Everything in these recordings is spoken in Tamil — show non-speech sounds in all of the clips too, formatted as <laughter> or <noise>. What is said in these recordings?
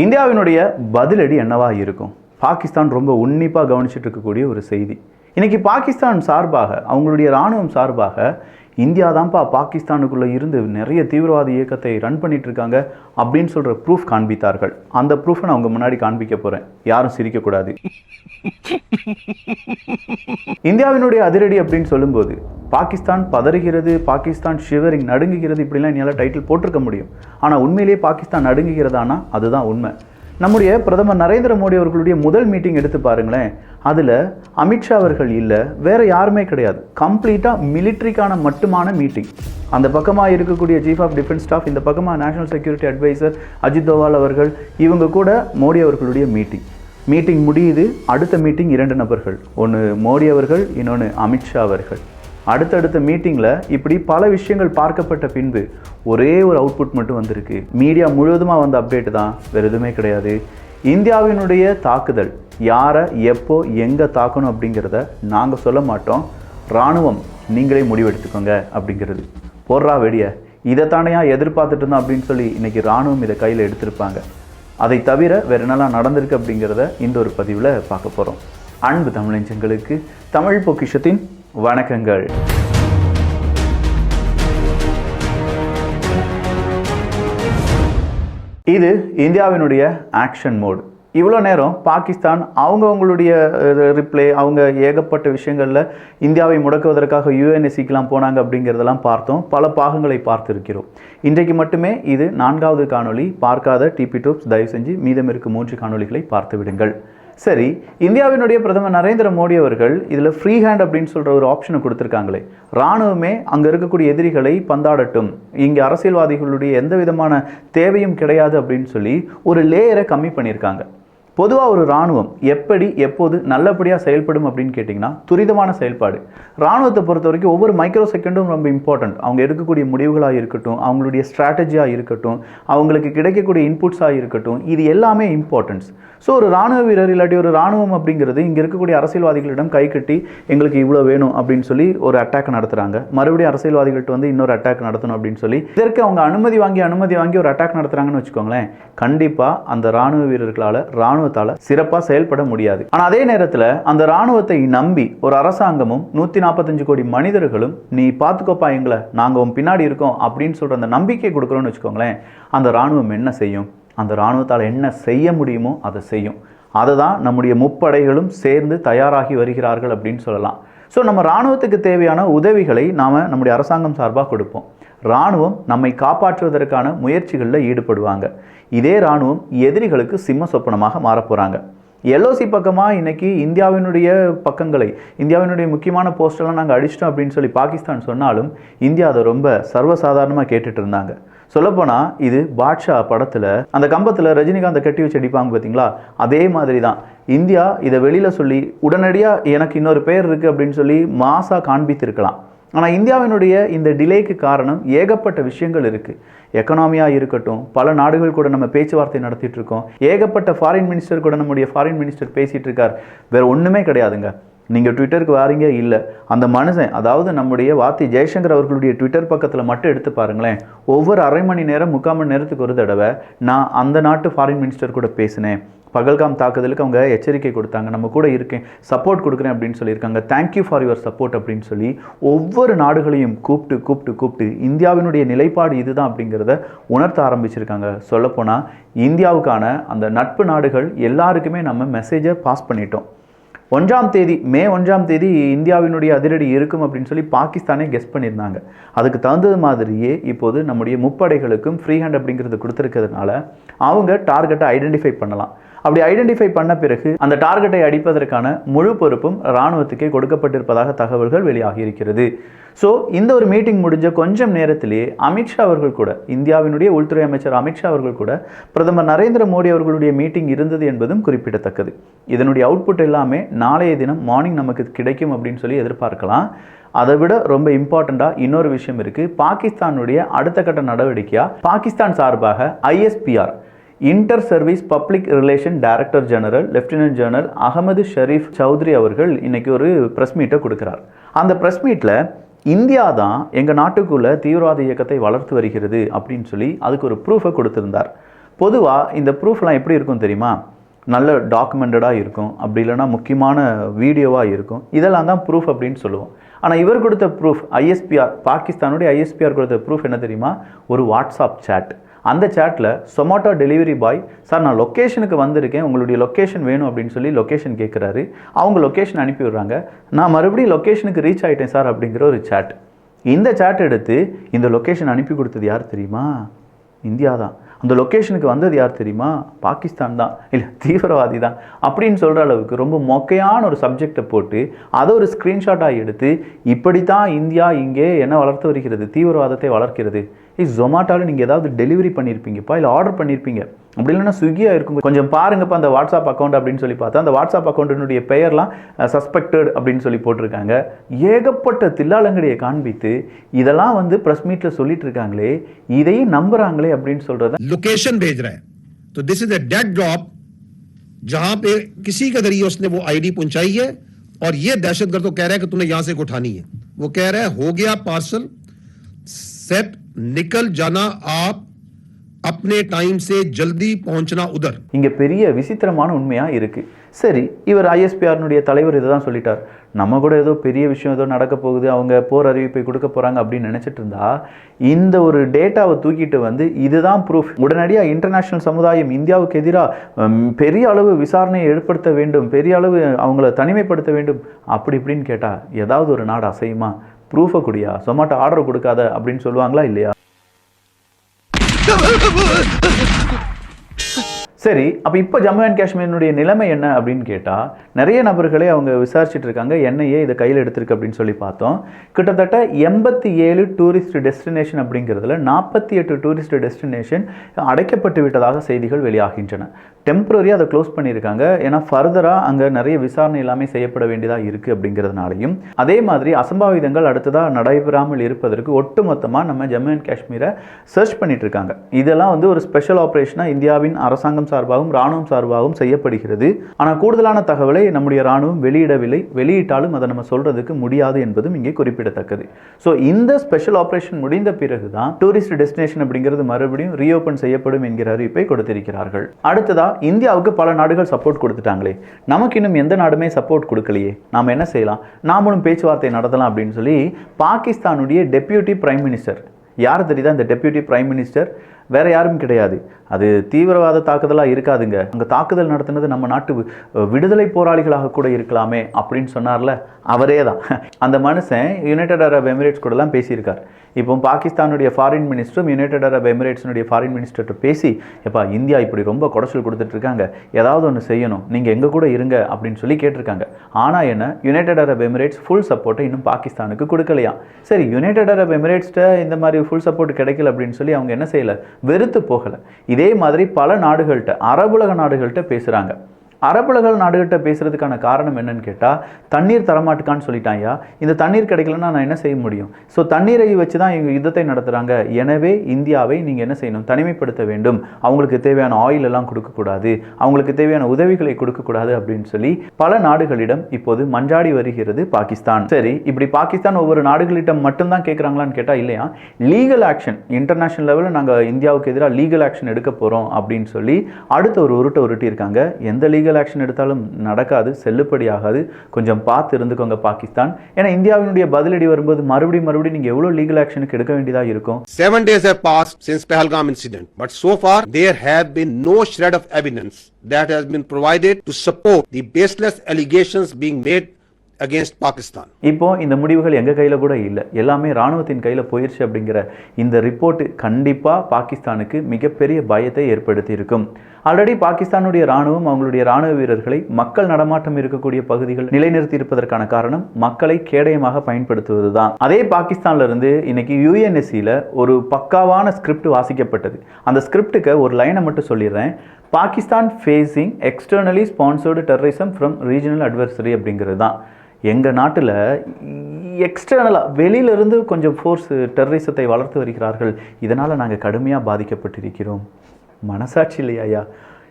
இந்தியாவினுடைய பதிலடி என்னவா இருக்கும்? பாகிஸ்தான் ரொம்ப உன்னிப்பாக கவனிச்சிட்டு இருக்கக்கூடிய ஒரு செய்தி. இன்னைக்கு பாகிஸ்தான் சார்பாக அவங்களுடைய இராணுவம் சார்பாக இந்தியா தான்ப்பா பாகிஸ்தானுக்குள்ளே இருந்து நிறைய தீவிரவாத இயக்கத்தை ரன் பண்ணிட்டு இருக்காங்க அப்படின்னு சொல்கிற ப்ரூஃப் காண்பித்தார்கள். அந்த ப்ரூஃபை நான் உங்க முன்னாடி காண்பிக்க போகிறேன் யாரும் சிரிக்கக்கூடாது <laughs> இந்தியாவினுடைய அதிரடி அப்படின்னு சொல்லும்போது பாகிஸ்தான் பதறுகிறது பாகிஸ்தான் ஷிவரிங் நடுங்குகிறது இப்படிலாம் என்னால் டைட்டில் போட்டிருக்க முடியும். ஆனால் உண்மையிலேயே பாகிஸ்தான் நடுங்குகிறதானா? அதுதான் உண்மை. நம்முடைய பிரதமர் நரேந்திர மோடி அவர்களுடைய முதல் மீட்டிங் எடுத்து பாருங்களேன். அதில் அமித்ஷா அவர்கள் இல்லை வேறு யாருமே கிடையாது. கம்ப்ளீட்டாக மிலிட்ரிக்கான மட்டுமான மீட்டிங் அந்த பக்கமாக இருக்கக்கூடிய சீஃப் ஆஃப் டிஃபென்ஸ் ஸ்டாஃப் இந்த பக்கமாக national security adviser Ajit Doval அவர்கள் இவங்க கூட மோடி அவர்களுடைய மீட்டிங் மீட்டிங் முடியுது அடுத்த மீட்டிங் இரண்டு நபர்கள். ஒன்று மோடி அவர்கள் இன்னொன்று அமித்ஷா அவர்கள். அடுத்தடுத்த மீட்டிங்கில் இப்படி பல விஷயங்கள் பார்க்கப்பட்ட பின்பு ஒரே ஒரு அவுட்புட் மட்டும் வந்திருக்கு. மீடியா முழுவதுமாக வந்த அப்டேட் தான் வேறு எதுவுமே கிடையாது. இந்தியாவினுடைய தாக்குதல் யாரை எப்போ எங்கே தாக்கணும் அப்படிங்கிறத நாங்கள் சொல்ல மாட்டோம். இராணுவம் நீங்களே முடிவெடுத்துக்கோங்க அப்படிங்கிறது. போடுறா வெடிய இதை தானையா எதிர்பார்த்துட்டு இருந்தோம் அப்படின்னு சொல்லி இன்றைக்கி இராணுவம் இதை கையில் எடுத்திருப்பாங்க. அதை தவிர வேறு என்னெல்லாம் நடந்திருக்கு அப்படிங்கிறத இந்த ஒரு பதிவில் பார்க்க போகிறோம் அன்பு தமிழஞ்சங்களுக்கு தமிழ் பொக்கிஷத்தின் வணக்கங்கள். இது இந்தியாவினுடைய ஆக்ஷன் மோடு இவ்வளோ நேரம் பாகிஸ்தான் அவங்கவுங்களுடைய ரிப்ளை அவங்க ஏகப்பட்ட விஷயங்களில் இந்தியாவை முடக்குவதற்காக யுஎன்எஸ்சிக்கெலாம் போனாங்க அப்படிங்கிறதெல்லாம் பார்த்தோம். பல பாகங்களை பார்த்துருக்கிறோம். இன்றைக்கு மட்டுமே இது நான்காவது காணொளி. பார்க்காத டிபி டூப்ஸ் தயவு செஞ்சு மீதம் இருக்கும் மூன்று காணொளிகளை பார்த்து விடுங்கள் சரி இந்தியாவினுடைய பிரதமர் நரேந்திர மோடி அவர்கள் இதில் ஃப்ரீ ஹேண்ட் அப்படின்னு சொல்கிற ஒரு ஆப்ஷனை கொடுத்துருக்காங்களே. இராணுவமே அங்கே இருக்கக்கூடிய எதிரிகளை பந்தாடட்டும். இங்கே அரசியல்வாதிகளுடைய எந்த விதமான தேவையும் கிடையாது அப்படின்னு சொல்லி ஒரு லேயரை கம்மி பண்ணியிருக்காங்க. பொதுவாக ஒரு இராணுவம் எப்படி எப்போது நல்லபடியாக செயல்படும் அப்படின்னு கேட்டிங்கன்னா துரிதமான செயல்பாடு. இராணுவத்தை பொறுத்த வரைக்கும் ஒவ்வொரு மைக்ரோ செகண்டும் ரொம்ப இம்பார்ட்டன்ட் அவங்க எடுக்கக்கூடிய முடிவுகளாக இருக்கட்டும் அவங்களுடைய ஸ்ட்ராட்டஜியாக இருக்கட்டும் அவங்களுக்கு கிடைக்கக்கூடிய இன்புட்ஸாக இருக்கட்டும் இது எல்லாமே இம்பார்ட்டன்ஸ் ஸோ ஒரு ராணுவ வீரர் இல்லாட்டி ஒரு ராணுவம் அப்படிங்கிறது இங்கே இருக்கக்கூடிய அரசியல்வாதிகளிடம் கை கட்டி எங்களுக்கு இவ்வளோ வேணும் அப்படின்னு சொல்லி ஒரு அட்டாக் நடத்துகிறாங்க மறுபடியும் அரசியல்வாதிகள்ட்ட வந்து இன்னொரு அட்டாக் நடத்தணும் அப்படின்னு சொல்லி இதற்கு அவங்க அனுமதி வாங்கி அனுமதி வாங்கி ஒரு அட்டாக் நடத்துகிறாங்கன்னு வச்சுக்கோங்களேன் கண்டிப்பாக அந்த ராணுவ வீரர்களால் ராணுவத்தால் சிறப்பாக செயல்பட முடியாது. ஆனால் அதே நேரத்தில் அந்த ராணுவத்தை நம்பி ஒரு அரசாங்கமும் நூற்றி நாற்பத்தஞ்சு கோடி மனிதர்களும் நீ பார்த்துக்கோப்பா எங்களை. நாங்கள் உன் பின்னாடி இருக்கோம் அப்படின்னு சொல்கிற அந்த நம்பிக்கை கொடுக்குறோன்னு வச்சுக்கோங்களேன் அந்த ராணுவம் என்ன செய்யும்? அந்த இராணுவத்தால் என்ன செய்ய முடியுமோ அதை செய்யும். அதை தான் நம்முடைய முப்படைகளும் சேர்ந்து தயாராகி வருகிறார்கள் அப்படின்னு சொல்லலாம். ஸோ நம்ம இராணுவத்துக்கு தேவையான உதவிகளை நாம் நம்முடைய அரசாங்கம் சார்பாக கொடுப்போம். இராணுவம் நம்மை காப்பாற்றுவதற்கான முயற்சிகளில் ஈடுபடுவாங்க. இதே இராணுவம் எதிரிகளுக்கு சிம்ம சொப்பனமாக மாறப்போகிறாங்க எல்ஓசி பக்கமாக இன்னைக்கு இந்தியாவினுடைய பக்கங்களை இந்தியாவினுடைய முக்கியமான போஸ்டெல்லாம் நாங்கள் அடிச்சிட்டோம் அப்படின்னு சொல்லி பாகிஸ்தான் சொன்னாலும் இந்தியா அதை ரொம்ப சர்வசாதாரணமாக கேட்டுட்டு இருந்தாங்க. சொல்லப்போனால் இது பாட்ஷா படத்தில் அந்த கம்பத்தில் ரஜினிகாந்தை கட்டி வச்சு அடிப்பாங்க பார்த்தீங்களா அதே மாதிரி தான் இந்தியா இதை வெளியில் சொல்லி உடனடியாக எனக்கு இன்னொரு பேர் இருக்குது அப்படின்னு சொல்லி மாசாக காண்பித்திருக்கலாம். ஆனால் இந்தியாவினுடைய இந்த டிலேக்கு காரணம் ஏகப்பட்ட விஷயங்கள் இருக்குது எக்கனாமியாக இருக்கட்டும் பல நாடுகள் கூட நம்ம பேச்சுவார்த்தை நடத்திட்டு இருக்கோம். ஏகப்பட்ட ஃபாரின் மினிஸ்டர் கூட நம்முடைய ஃபாரின் மினிஸ்டர் பேசிகிட்டு இருக்கார். வேறு ஒன்றுமே கிடையாதுங்க. நீங்கள் ட்விட்டருக்கு வாரீங்க இல்லை அந்த மனுஷன் அதாவது நம்முடைய வார்த்தை ஜெய்சங்கர் அவர்களுடைய ட்விட்டர் பக்கத்தில் மட்டும் எடுத்து பாருங்களேன். ஒவ்வொரு அரை மணி நேரம் முக்கால் மணி நேரத்துக்கு ஒரு தடவை நான் அந்த நாட்டு ஃபாரின் மினிஸ்டர் கூட பேசினேன். பகல்காம் தாக்குதலுக்கு அவங்க எச்சரிக்கை கொடுத்தாங்க. நம்ம கூட இருக்கேன் சப்போர்ட் கொடுக்குறேன் அப்படின்னு சொல்லியிருக்காங்க. தேங்க்யூ ஃபார் யுவர் சப்போர்ட் அப்படின்னு சொல்லி ஒவ்வொரு நாடுகளையும் கூப்பிட்டு கூப்பிட்டு கூப்பிட்டு இந்தியாவினுடைய நிலைப்பாடு இதுதான் அப்படிங்கிறத உணர்த்த ஆரம்பிச்சிருக்காங்க. சொல்லப்போனால் இந்தியாவுக்கான அந்த நட்பு நாடுகள் எல்லாருக்குமே நம்ம மெசேஜை பாஸ் பண்ணிட்டோம். ஒன்றாம் தேதி மே ஒன்றாம் தேதி இந்தியாவினுடைய அதிரடி இருக்கும் அப்படின்னு சொல்லி பாகிஸ்தானே கெஸ் பண்ணியிருந்தாங்க. அதுக்கு தகுந்தது மாதிரியே இப்போது நம்முடைய முப்படைகளுக்கும் ஃப்ரீ ஹேண்ட் அப்படிங்கிறது கொடுத்துருக்கிறதுனால அவங்க டார்கெட்டை ஐடென்டிஃபை பண்ணலாம். அப்படி ஐடென்டிஃபை பண்ண பிறகு அந்த டார்கெட்டை அடிப்பதற்கான முழு பொறுப்பும் இராணுவத்துக்கே கொடுக்கப்பட்டிருப்பதாக தகவல்கள் வெளியாகி இருக்கிறது. ஸோ இந்த ஒரு மீட்டிங் முடிஞ்ச கொஞ்சம் நேரத்திலேயே அமித்ஷா அவர்கள் கூட இந்தியாவினுடைய உள்துறை அமைச்சர் அமித்ஷா அவர்கள் கூட பிரதமர் நரேந்திர மோடி அவர்களுடைய மீட்டிங் இருந்தது என்பதும் குறிப்பிடத்தக்கது. இதனுடைய அவுட்புட் எல்லாமே நாளைய தினம் மார்னிங் நமக்கு கிடைக்கும் அப்படின்னு சொல்லி எதிர்பார்க்கலாம். அதை விட ரொம்ப இம்பார்ட்டண்ட்டாக இன்னொரு விஷயம் இருக்குது பாகிஸ்தானுடைய அடுத்த கட்ட நடவடிக்கையாக பாகிஸ்தான் சார்பாக ISPR inter service public relation director general lieutenant general Ahmed Sharif Chaudhry அவர்கள் இன்றைக்கி ஒரு ப்ரெஸ் மீட்டை கொடுக்குறார். அந்த ப்ரெஸ் மீட்டில் இந்தியா தான் எங்கள் நாட்டுக்குள்ளே தீவிரவாத இயக்கத்தை வளர்த்து வருகிறது அப்படின்னு சொல்லி அதுக்கு ஒரு ப்ரூஃபை கொடுத்துருந்தார். பொதுவாக இந்த ப்ரூஃப்லாம் எப்படி இருக்கும் தெரியுமா? நல்ல டாக்குமெண்டடாக இருக்கும். அப்படி இல்லைன்னா முக்கியமான வீடியோவாக இருக்கும். இதெல்லாம் தான் ப்ரூஃப் அப்படின்னு சொல்லுவோம். ஆனால் இவர் கொடுத்த ப்ரூஃப் ஐஎஸ்பிஆர் பாகிஸ்தானுடைய ஐஎஸ்பிஆர் கொடுத்த ப்ரூஃப் என்ன தெரியுமா? ஒரு வாட்ஸ்அப் சேட் அந்த சேட்டில் சொமாட்டோ டெலிவரி பாய் சார் நான் லொக்கேஷனுக்கு வந்திருக்கேன். உங்களுடைய லொக்கேஷன் வேணும் அப்படின்னு சொல்லி லொக்கேஷன் கேட்குறாரு அவங்க லொக்கேஷன் அனுப்பி விடுறாங்க. நான் மறுபடியும் லொக்கேஷனுக்கு ரீச் ஆகிட்டேன் சார் அப்படிங்கிற ஒரு சேட் இந்த சேட் எடுத்து இந்த லொக்கேஷன் அனுப்பி கொடுத்தது யார் தெரியுமா? இந்தியா தான். அந்த லொக்கேஷனுக்கு வந்தது யார் தெரியுமா? பாகிஸ்தான் தான். இல்லை தீவிரவாதி தான். அப்படின்னு சொல்கிற அளவுக்கு ரொம்ப மொக்கையான ஒரு சப்ஜெக்டை போட்டு அதை ஒரு ஸ்க்ரீன்ஷாட்டாக எடுத்து இப்படி தான் இந்தியா இங்கே என்ன வளர்த்து வருகிறது? தீவிரவாதத்தை வளர்க்கிறது. இஸ் ஜொமாட்டோவில் நீங்கள் ஏதாவது டெலிவரி பண்ணியிருப்பீங்கப்பா இல்லை ஆர்டர் பண்ணியிருப்பீங்க அப்படி இல்லைன்னா ஸ்விக்கியாக இருக்கும் கொஞ்சம் பாருங்கப்பா அந்த வாட்ஸ்அப் அக்கௌண்ட் அப்படின்னு சொல்லி பார்த்தா அந்த வாட்ஸ்அப் அக்கௌண்ட்டினுடைய பெயர்லாம் சஸ்பெக்டட் அப்படின்னு சொல்லி போட்டிருக்காங்க ஏகப்பட்ட தில்லாலங்கடியை காண்பித்து இதெல்லாம் வந்து ப்ரெஸ் மீட்டில் சொல்லிட்டு இருக்காங்களே இதையும் நம்புறாங்களே அப்படின்னு சொல்கிறத लोकेशन भेज रहा है तो this is a dead drop जहां पे किसी के जरिए उसने वो आईडी पहुंचाई है और ये दहशतगर्द तो कह रहा है कि तूने यहां से एक उठानी है वो कह रहा है हो गया पार्सल सेट निकल जाना आप अपने टाइम से जल्दी पहुंचना उधर இங்கே பெரிய விசித்திரமான உண்மையாக இருக்குது சரி இவர் ஐஎஸ்பிஆர்னுடைய தலைவர் இதை தான் சொல்லிட்டார் நம்ம கூட ஏதோ பெரிய விஷயம் ஏதோ நடக்க போகுது அவங்க போர் அறிவிப்பை கொடுக்க போகிறாங்க அப்படின்னு நினச்சிட்டு இருந்தா இந்த ஒரு டேட்டாவை தூக்கிட்டு வந்து இதுதான் ப்ரூஃப் உடனடியாக இன்டர்நேஷ்னல் சமுதாயம் இந்தியாவுக்கு எதிராக பெரிய அளவு விசாரணையை ஏற்படுத்த வேண்டும் பெரிய அளவு அவங்கள தனிமைப்படுத்த வேண்டும் அப்படி இப்படின்னு கேட்டால் ஏதாவது ஒரு நாடு அசையுமா ப்ரூஃபை குடியா? சொமாட்டோ ஆர்டர் கொடுக்காத அப்படின்னு சொல்லுவாங்களா இல்லையா? சரி அப்போ இப்போ ஜம்மு அண்ட் காஷ்மீரினுடைய நிலைமை என்ன அப்படின்னு கேட்டால் நிறைய நபர்களை அவங்க விசாரிச்சுட்டு இருக்காங்க என்னையே இதை கையில் எடுத்திருக்கு அப்படின்னு சொல்லி பார்த்தோம். கிட்டத்தட்ட எண்பத்தி ஏழு டூரிஸ்ட் டெஸ்டினேஷன் அப்படிங்கிறதுல நாற்பத்தி எட்டு டூரிஸ்ட் டெஸ்டினேஷன் அடைக்கப்பட்டு விட்டதாக செய்திகள் வெளியாகின்றன. டெம்பரரி அதை க்ளோஸ் பண்ணியிருக்காங்க. ஏன்னா ஃபர்தராக அங்கே நிறைய விசாரணை எல்லாமே செய்யப்பட வேண்டியதாக இருக்குது அப்படிங்கிறதுனாலையும். அதே மாதிரி அசம்பாவிதங்கள் அடுத்ததாக நடைபெறாமல் இருப்பதற்கு ஒட்டுமொத்தமாக நம்ம ஜம்மு அண்ட் காஷ்மீரை சர்ச் பண்ணிட்டு இருக்காங்க. இதெல்லாம் வந்து ஒரு ஸ்பெஷல் ஆப்ரேஷனாக இந்தியாவின் அரசாங்கம் சார்பாகவும் ராணுவம் சார்பாகவும் செய்யப்படுகிறது. ஆனால் கூடுதலான தகவலை நம்முடைய ராணுவம் வெளியிடவில்லை. வெளியிட்டாலும் அதை நம்ம சொல்றதுக்கு முடியாது என்பதும் இங்கே குறிப்பிடத்தக்கது. ஸோ இந்த ஸ்பெஷல் ஆப்ரேஷன் முடிந்த பிறகு தான் டூரிஸ்ட் டெஸ்டினேஷன் அப்படிங்கிறது மறுபடியும் ரீஓபன் செய்யப்படும் என்கிற அறிவிப்பை கொடுத்திருக்கிறார்கள். அடுத்ததா இந்தியாவுக்கு பல நாடுகள் சப்போர்ட் கொடுத்துட்டாங்களே. நமக்கு இன்னும் எந்த நாடுமே சப்போர்ட் கொடுக்கலையே. நாம் என்ன செய்யலாம்? நாமளும் பேச்சுவார்த்தை நடத்தலாம் அப்படின்னு சொல்லி பாகிஸ்தானுடைய டெப்யூட்டி பிரைம் மினிஸ்டர் யார் தெரியுதா இந்த டெப்யூட்டி பிரைம் மினிஸ்டர் வேற யாரும் கிடையாது. அது தீவிரவாத தாக்குதலாக இருக்காதுங்க. அங்கே தாக்குதல் நடத்தினது நம்ம நாட்டு விடுதலை போராளிகளாக கூட இருக்கலாமே அப்படின்னு சொன்னார்ல அவரே தான் அந்த மனுஷன் யுனைடெட் அரப் எமிரேட்ஸ் கூடலாம் பேசியிருக்கார். இப்போ பாகிஸ்தானுடைய ஃபாரின் மினிஸ்டரும் யுனைடெட் அரப் எமிரேட்ஸினுடைய ஃபாரின் மினிஸ்டர்கிட்ட பேசி எப்பா இந்தியா இப்படி ரொம்ப குடச்சல் கொடுத்துட்ருக்காங்க ஏதாவது ஒன்று செய்யணும். நீங்கள் எங்கள் கூட இருங்க அப்படின்னு சொல்லி கேட்டிருக்காங்க. ஆனால் என்ன யுனைடெட் அரப் எமிரேட்ஸ் ஃபுல் சப்போர்ட்டை இன்னும் பாகிஸ்தானுக்கு கொடுக்கலையா? சரி யுனைடெட் அரப் எமிரேட்ஸ்ட்ட இந்த மாதிரி ஃபுல் சப்போர்ட் கிடைக்கல அப்படின்னு சொல்லி அவங்க என்ன செய்யலை? வெறுத்து போகலை. இதே மாதிரி பல நாடுகள்கிட்ட அரபுலக நாடுகள்கிட்ட பேசுகிறாங்க அரபுலகல் நாடுகிட்ட பேசுகிறதுக்கான காரணம் என்னன்னு கேட்டால் தண்ணீர் தரமாட்டுக்கான்னு சொல்லிட்டாயா இந்த தண்ணீர் கிடைக்கலன்னா நான் என்ன செய்ய முடியும்? ஸோ தண்ணீரை வச்சு தான் இவங்க யுத்தத்தை நடத்துகிறாங்க எனவே இந்தியாவை நீங்கள் என்ன செய்யணும்? தனிமைப்படுத்த வேண்டும். அவங்களுக்கு தேவையான ஆயில் எல்லாம் கொடுக்கக்கூடாது. அவங்களுக்கு தேவையான உதவிகளை கொடுக்கக்கூடாது அப்படின்னு சொல்லி பல நாடுகளிடம் இப்போது மஞ்சாடி வருகிறது பாகிஸ்தான். சரி இப்படி பாகிஸ்தான் ஒவ்வொரு நாடுகளிடம் மட்டும்தான் கேட்குறாங்களான்னு கேட்டால் இல்லையா? லீகல் ஆக்ஷன் இன்டர்நேஷனல் லெவலில் நாங்கள் இந்தியாவுக்கு எதிராக லீகல் ஆக்ஷன் எடுக்க போகிறோம் அப்படின்னு சொல்லி அடுத்த ஒரு உருட்டை உருட்டியிருக்காங்க. எந்த லீகல் ஆக்ஷன் எடுத்தாலும் நடக்காது செல்லுபடி ஆகாது கொஞ்சம் பார்த்து இருந்துக்கோங்க பாகிஸ்தான் ஏன்னா இந்தியாவினுடைய பதிலடி வரும்போது மறுபடியும் மறுபடியும் நீங்கள் எவ்வளோ லீகல் ஆக்ஷனுக்கு எடுக்க வேண்டியதாக இருக்கும் Seven days have passed since Pahalgam incident, but so far there have been no shred of evidence that has been provided to support the baseless allegations being made against Pakistan இப்போ இந்த முடிவுகள் எங்கள் கையில் கூட இல்லை. எல்லாமே ராணுவத்தின் கையில் போயிடுச்சு அப்படிங்கிற இந்த ரிப்போர்ட் கண்டிப்பாக பாகிஸ்தானுக்கு மிகப்பெரிய பயத்தை ஏற்படுத்தி இருக்கும் ஆல்ரெடி பாகிஸ்தானுடைய ராணுவம் அவங்களுடைய ராணுவ வீரர்களை மக்கள் நடமாட்டம் இருக்கக்கூடிய பகுதிகள் நிலைநிறுத்தி இருப்பதற்கான காரணம் மக்களை கேடயமாக பயன்படுத்துவது தான் அதே பாகிஸ்தான்ல இருந்து இன்னைக்கு யூஎன்எஸ்சியில் ஒரு பக்காவான ஸ்கிரிப்ட் வாசிக்கப்பட்டது. அந்த ஸ்கிரிப்டுக்கு ஒரு லைனை மட்டும் சொல்லிடுறேன். Pakistan facing externally sponsored terrorism from regional adversary அப்படிங்கிறது தான். எங்கள் நாட்டில் எக்ஸ்டர்னலாக வெளியிலிருந்து கொஞ்சம் ஃபோர்ஸ் டெரரிசத்தை வளர்த்து வருகிறார்கள். இதனால் நாங்கள் கடுமையாக பாதிக்கப்பட்டிருக்கிறோம். மனசாட்சி இல்லையா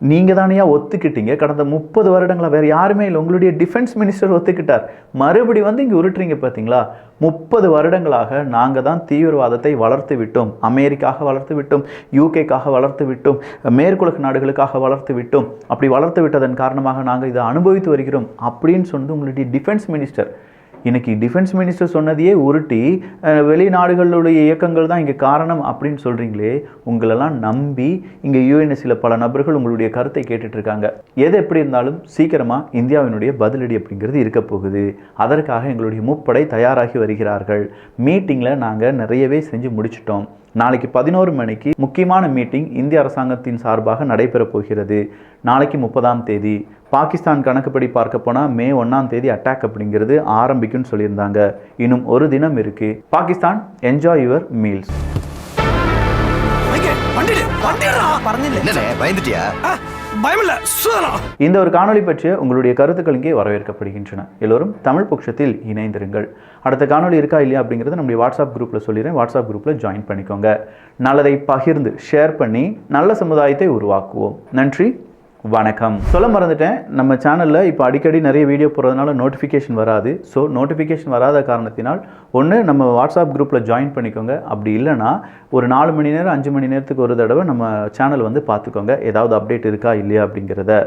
நீங்கள் தானேயா ஒத்துக்கிட்டீங்க? கடந்த முப்பது வருடங்களாக வேறு யாருமே இல்லை. உங்களுடைய டிஃபென்ஸ் மினிஸ்டர் ஒத்துக்கிட்டார். மறுபடி வந்து இங்கே உருட்டுறீங்க பார்த்தீங்களா முப்பது வருடங்களாக நாங்கள் தான் தீவிரவாதத்தை வளர்த்து விட்டோம். அமெரிக்காக வளர்த்து விட்டோம். யூகேக்காக வளர்த்து விட்டோம். மேற்குலக நாடுகளுக்காக வளர்த்து விட்டோம். அப்படி வளர்த்து விட்டதன் காரணமாக நாங்கள் இதை அனுபவித்து வருகிறோம். அப்படின்னு சொன்னது உங்களுடைய டிஃபென்ஸ் மினிஸ்டர் இன்னைக்கு டிஃபென்ஸ் மினிஸ்டர் சொன்னதையே உருட்டி வெளிநாடுகளுடைய இயக்கங்கள் தான் இங்கே காரணம் அப்படின்னு சொல்கிறீங்களே உங்களெல்லாம் நம்பி இங்கே யூஎன்எஸ்சியில் பல நபர்கள் உங்களுடைய கருத்தை கேட்டுட்ருக்காங்க. எது எப்படி இருந்தாலும் சீக்கிரமாக இந்தியாவினுடைய பதிலடி அப்படிங்கிறது இருக்க போகுது. அதற்காக எங்களுடைய முப்படை தயாராகி வருகிறார்கள். மீட்டிங்கில் நாங்கள் நிறையவே செஞ்சு முடிச்சிட்டோம். நாளைக்கு பதினோரு மணிக்கு முக்கியமான மீட்டிங் இந்திய அரசாங்கத்தின் சார்பாக நடைபெறப் போகிறது. நாளைக்கு முப்பதாம் தேதி. பாகிஸ்தான் கணக்குப்படி பார்க்க போனால் மே ஒன்றாம் தேதி அட்டாக் அப்படிங்கிறது ஆரம்பிக்கும்னு சொல்லியிருந்தாங்க. இன்னும் ஒரு தினம் இருக்கு. பாகிஸ்தான் என்ஜாய் யுவர் மீல்ஸ் பயந்துட்டியா? பயமில்ல இந்த ஒரு காணொலி பற்றிய உங்களுடைய கருத்துக்கள் இங்கே வரவேற்கப்படுகின்றன. எல்லோரும் தமிழ் பட்சத்தில் இணைந்திருங்கள். அடுத்த காணொலி இருக்கா இல்லையா அப்படிங்கிறத நம்முடைய வாட்ஸ்அப் குரூப்பில் சொல்லிடுறேன். வாட்ஸ்அப் குரூப்பில் ஜாயின் பண்ணிக்கோங்க. நல்லதை பகிர்ந்து ஷேர் பண்ணி நல்ல சமுதாயத்தை உருவாக்குவோம். நன்றி. வணக்கம். சொல்ல மறந்துட்டேன் நம்ம சேனலில் இப்போ அடிக்கடி நிறைய வீடியோ போடுறதுனால நோட்டிஃபிகேஷன் வராது. ஸோ நோட்டிஃபிகேஷன் வராத காரணத்தினால் ஒன்று நம்ம வாட்ஸ்அப் குரூப்பில் ஜாயின் பண்ணிக்கோங்க. அப்படி இல்லைன்னா ஒரு நாலு மணி நேரம் அஞ்சு மணி நேரத்துக்கு ஒரு தடவை நம்ம சேனல் வந்து பார்த்துக்கோங்க. ஏதாவது அப்டேட் இருக்கா இல்லையா அப்படிங்கிறத.